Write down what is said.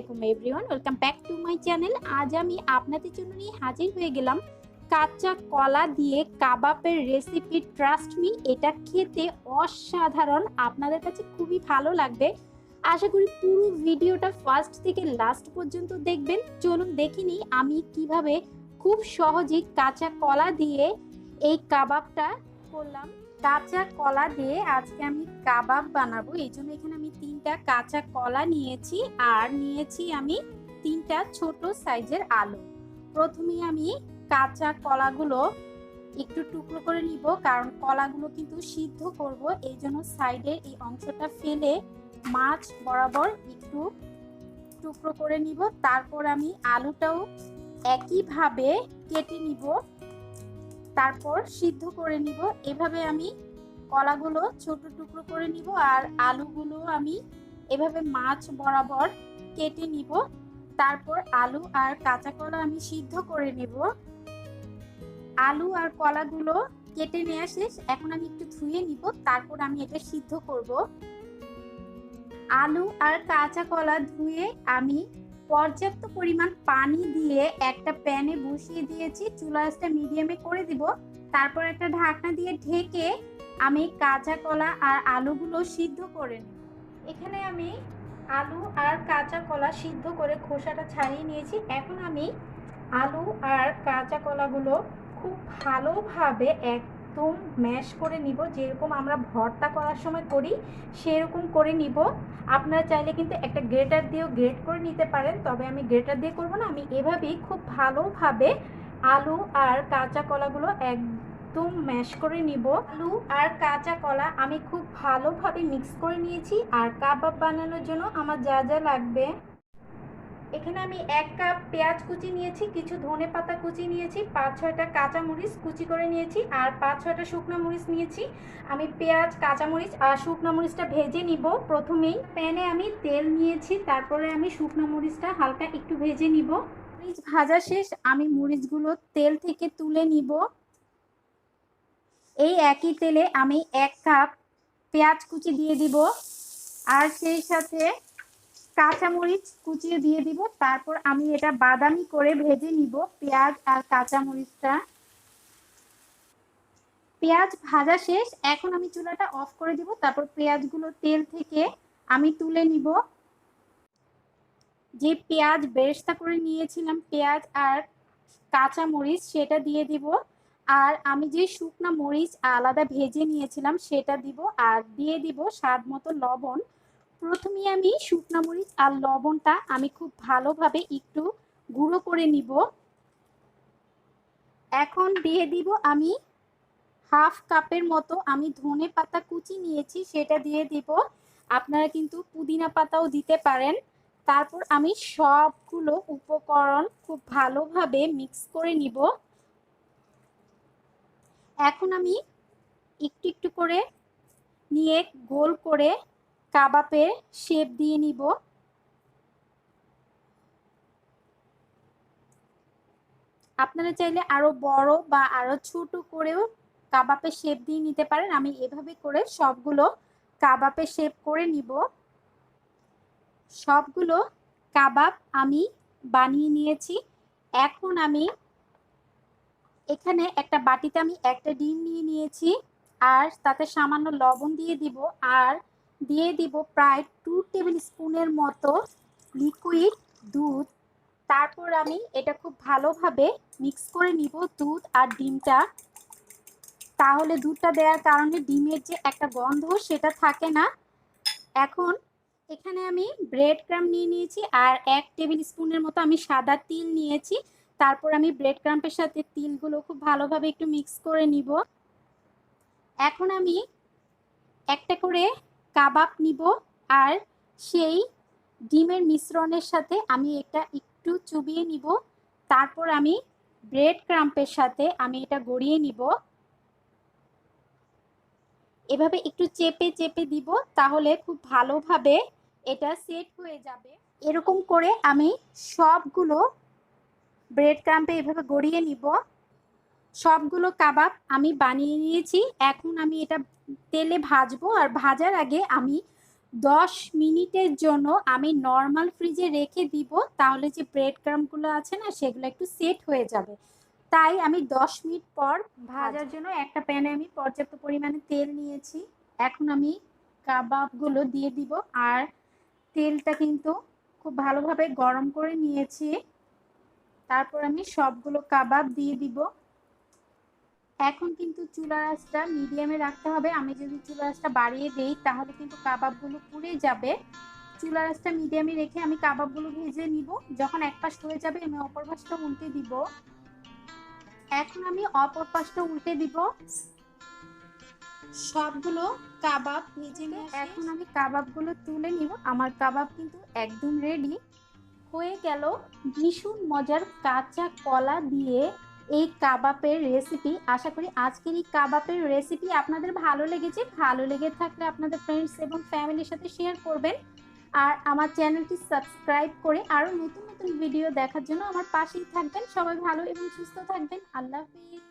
আলাইকুম everyone welcome back to my channel আজ আমি আপনাদের জন্য নিয়ে হাজির হয়ে গেলাম কাঁচা কলা দিয়ে কাবাবের রেসিপি ট্রাস্ট মি এটা খেতে অসাধারণ, আপনাদের কাছে খুবই ভালো লাগবে। আশা করি পুরো ভিডিওটা ফার্স্ট থেকে লাস্ট পর্যন্ত দেখবেন। চলুন দেখিনি আমি কীভাবে খুব সহজেই কাঁচা কলা দিয়ে এই কাবাবটা করলাম। কাঁচা কলা দিয়ে আজকে আমি কাবাব বানাবো, এই জন্য এখানে আমি তিনটা কাঁচা কলা নিয়েছি আর নিয়েছি আমি তিনটা ছোট সাইজের আলু। প্রথমে আমি কাঁচা কলাগুলো একটু টুকরো করে নিব, কারণ কলাগুলো কিন্তু সিদ্ধ করব, এই জন্য সাইডের এই অংশটা ফেলে মাছ বরাবর একটু টুকরো করে নিব। তারপর আমি আলুটাও একইভাবে কেটে নিব, তারপর সিদ্ধ করে নিব। এভাবে আমি কলাগুলো ছোট টুকরো করে নিব আর আলুগুলো আমি এভাবে মাছ বরাবর কেটে নিব। তারপর আলু আর কাঁচা কলা আমি সিদ্ধ করে নেব। আলু আর কলাগুলো কেটে নেওয়া শেষ। এখন আমি একটু ধুয়ে নিব, তারপর আমি এটা সিদ্ধ করব। আলু আর কাঁচা কলা ধুয়ে আমি পর্যাপ্ত পরিমাণ পানি দিয়ে একটা প্যানে বসিয়ে দিয়েছি। চুলা মিডিয়ামে করে দিব। তারপর একটা ঢাকনা দিয়ে ঢেকে আমি কাঁচা কলা আর আলুগুলো সিদ্ধ করে নেব। এখানে আমি আলু আর কাঁচা কলা সিদ্ধ করে খোসাটা ছাড়িয়ে নিয়েছি। এখন আমি আলু আর কাঁচা কলাগুলো খুব ভালোভাবে একদম ম্যাশ করে নিব। যেরকম আমরা ভর্তা করার সময় করি, সেরকম করে নিব। আপনারা চাইলে কিন্তু একটা গ্রেটার দিয়েও গ্রেট করে নিতে পারেন, তবে আমি গ্রেটার দিয়ে করব না। আমি এভাবেই খুব ভালোভাবে আলু আর কাঁচা কলাগুলো একদম ম্যাশ করে নিব। আলু আর কাঁচা কলা আমি খুব ভালোভাবে মিক্স করে নিয়েছি আর কাবাব বানানোর জন্য আমার যা যা লাগবে। এখানে আমি এক কাপ পেঁয়াজ কুচি নিয়েছি, কিছু ধনে পাতা কুচি নিয়েছি, পাঁচ ছয়টা কাঁচা মরিচ কুচি করে নিয়েছি আর পাঁচ ছয়টা শুকনো মরিচ নিয়েছি। আমি পেঁয়াজ, কাঁচামরিচ আর শুকনো মরিচটা ভেজে নিব প্রথমেই। প্যানে আমি তেল নিয়েছি, তারপরে আমি শুকনো মরিচটা হালকা একটু ভেজে নিব। মরিচ ভাজা শেষ, আমি মরিচগুলো তেল থেকে তুলে নিব। এই একই তেলে আমি এক কাপ পেঁয়াজ কুচি দিয়ে দিব আর সেই সাথে কাঁচামরিচ কুচিয়ে দিয়ে দিব। তারপর আমি এটা বাদামি করে ভেজে নিব পেঁয়াজ আর কাঁচামরিচটা। পেঁয়াজ ভাজা শেষ। এখন আমি চুলাটা অফ করে দিব। তারপর পেঁয়াজগুলো তেল থেকে আমি তুলে নিব। যে পেঁয়াজ বেরেস্তা করে নিয়েছিলাম পেঁয়াজ আর কাঁচামরিচ, সেটা দিয়ে দিব। আর আমি যে শুকনা মরিচ আলাদা ভেজে নিয়েছিলাম, সেটা দিব আর দিয়ে দিব স্বাদ মতো লবণ। প্রথমে আমি শুকনা মরিচ আর লবণটা আমি খুব ভালোভাবে একটু গুঁড়ো করে নিব। এখন দিয়ে দিব আমি হাফ কাপের মতো, আমি ধনে পাতা কুচি নিয়েছি, সেটা দিয়ে দিব। আপনারা কিন্তু পুদিনা পাতাও দিতে পারেন। তারপর আমি সবগুলো উপকরণ খুব ভালোভাবে মিক্স করে নিব। এখন আমি একটু একটু করে নিয়ে গোল করে কাবাবের শেপ দিয়ে নিব। আপনারা চাইলে আরও বড় বা আরও ছোট করেও কাবাবের শেপ দিয়ে নিতে পারেন। আমি এভাবে করে সবগুলো কাবাবের শেপ করে নিব। সবগুলো কাবাব আমি বানিয়ে নিয়েছি। এখন আমি এখানে একটা বাটিতে আমি একটা ডিম নিয়ে নিয়েছি, আর তাতে সামান্য লবণ দিয়ে দিব, আর দিয়ে দিব প্রায় টু টেবিল স্পুনের মতো লিকুইড দুধ। তারপর আমি এটা খুব ভালোভাবে মিক্স করে নিব দুধ আর ডিমটা। তাহলে দুধটা দেওয়ার কারণে ডিমের যে একটা গন্ধ সেটা থাকে না। এখন এখানে আমি ব্রেড ক্রাম নিয়ে নিয়েছি, আর এক টেবিল স্পুনের মতো আমি সাদা তিল নিয়েছি। তারপর আমি ব্রেড ক্রাম্পের সাথে তিলগুলো খুব ভালোভাবে একটু মিক্স করে নিব। এখন আমি একটা করে কাবাব নিব আর সেই ডিমের মিশ্রণের সাথে আমি এটা একটু চুবিয়ে নিব। তারপর আমি ব্রেড ক্রাম্পের সাথে আমি এটা গড়িয়ে নিব। এভাবে একটু চেপে চেপে দিব তাহলে খুব ভালোভাবে এটা সেট হয়ে যাবে। এরকম করে আমি সবগুলো ব্রেড ক্রাম্পে এভাবে গড়িয়ে নিব। সবগুলো কাবাব আমি বানিয়ে নিয়েছি। এখন আমি এটা তেলে ভাজবো আর ভাজার আগে আমি দশ মিনিটের জন্য আমি নর্মাল ফ্রিজে রেখে দিব তাহলে যে ব্রেড ক্রামগুলো আছে না সেগুলো একটু সেট হয়ে যাবে। তাই আমি দশ মিনিট পর ভাজার জন্য একটা প্যানে আমি পর্যাপ্ত পরিমাণে তেল নিয়েছি। এখন আমি কাবাবগুলো দিয়ে দিব। আর তেলটা কিন্তু খুব ভালোভাবে গরম করে নিয়েছি। তারপর আমি সবগুলো কাবাব দিয়ে দিব। এখন কিন্তু চুলা আঁচটা মিডিয়ামে রাখতে হবে। আমি যদি চুলা আঁচটা বাড়িয়ে দেই তাহলে কিন্তু কাবাবগুলো পুড়ে যাবে। চুলা আঁচটা মিডিয়ামে রেখে আমি কাবাবগুলো ভেজে নিব। যখন এক পাশ হয়ে যাবে আমি অপর পাশটা উল্টে দিব। এখন আমি অপর পাশটা উল্টে দিব। সবগুলো কাবাব ভেজে এখন আমি কাবাবগুলো তুলে নিব। আমার কাবাব কিন্তু একদম রেডি হয়ে গেল ভীষণ মজার কাঁচা কলা দিয়ে এই কাবাবের রেসিপি আশা করি আজকের এই কাবাবের রেসিপি আপনাদের ভালো লেগেছে। ভালো লেগে থাকলে আপনাদের ফ্রেন্ডস এবং ফ্যামিলির সাথে শেয়ার করবেন। আর আমার চ্যানেলটি সাবস্ক্রাইব করে আরও নতুন নতুন ভিডিও দেখার জন্য আমার পাশেই থাকবেন। সবাই ভালো এবং সুস্থ থাকবেন। আল্লাহ হাফিজ।